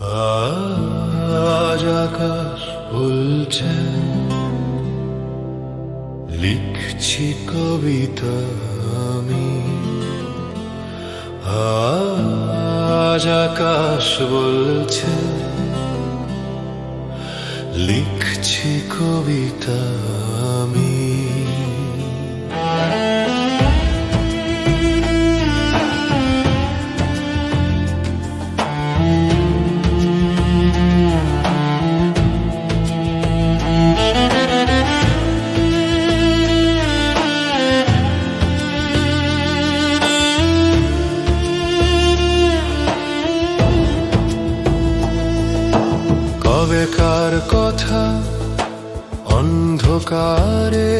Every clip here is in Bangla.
আজ আকাশ বলছে লিখছি কবিতা আমি। আজ আকাশ বলছে লিখছি কবিতা আমি। কবেকার কথা, অন্ধকারে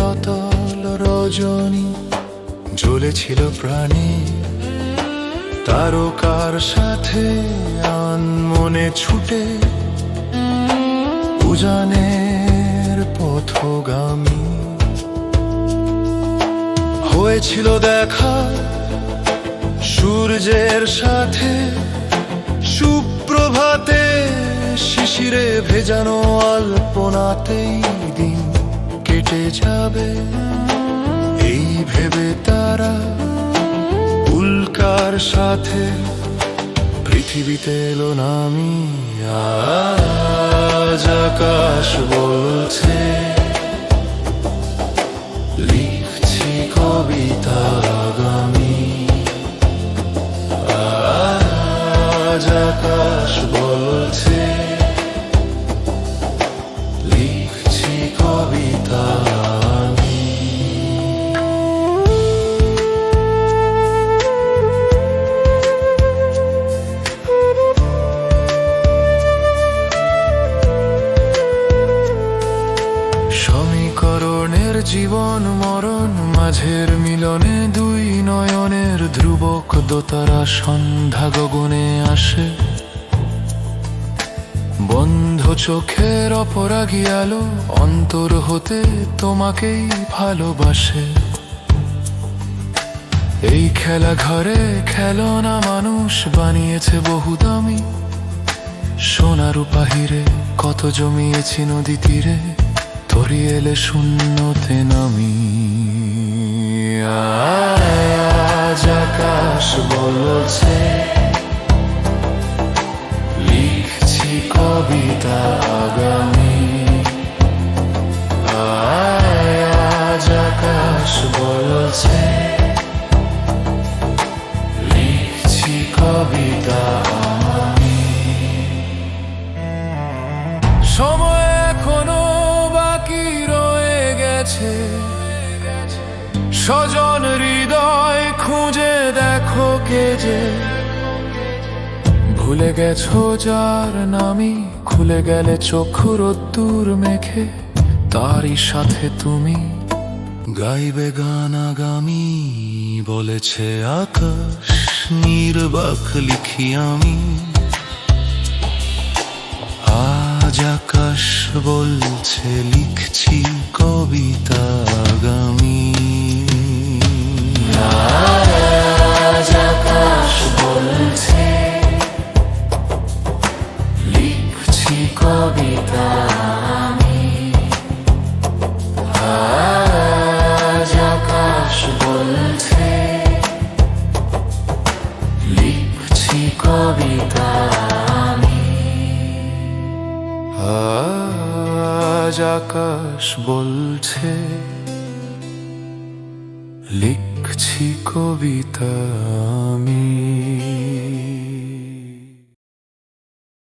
রতল রজনী জ্বলেছিল প্রাণে। তারকার সাথে মনে ছুটে, উজানের পথগামী। হয়েছিল দেখা সূর্যের সাথে শিশিরে ভেজানো আলপনাতেই দিন কেটে যাবে। এই ভেবে তারা উল্কার সাথে পৃথিবীতে এলো নামি আজ আকাশ বলছে, লিখছি কবিতা আগামী। আজ আকাশ বলছে জীবন মরণ মাঝের মিলনে দুই নয়নের ধ্রুবক দোতারা সন্ধ্যা গগনে আসে। বন্ধ চোখের অপরাগী আলো অন্তর হতে তোমাকেই ভালোবাসে। এই খেলা ঘরে খেলনা মানুষ বানিয়েছে বহু দামি। সোনার পাহিরে কত জমিয়েছি নদী তীরে। তরি এলে শূন্যতে নামি। আজ স্বজন হৃদয় খুঁজে দেখো কে যে। ভুলে গেছো যার নামি খুলে গেলে চক্ষুর রোদ্দুর মেখে, তারই সাথে তুমি গাইবে গান আগামী বলেছে আকাশ নির্বাক লিখি আমি। আজ আকাশ বলছে, লিখছি কবিতা আজ আকাশ বলছে লিখছি কবিতা আমি।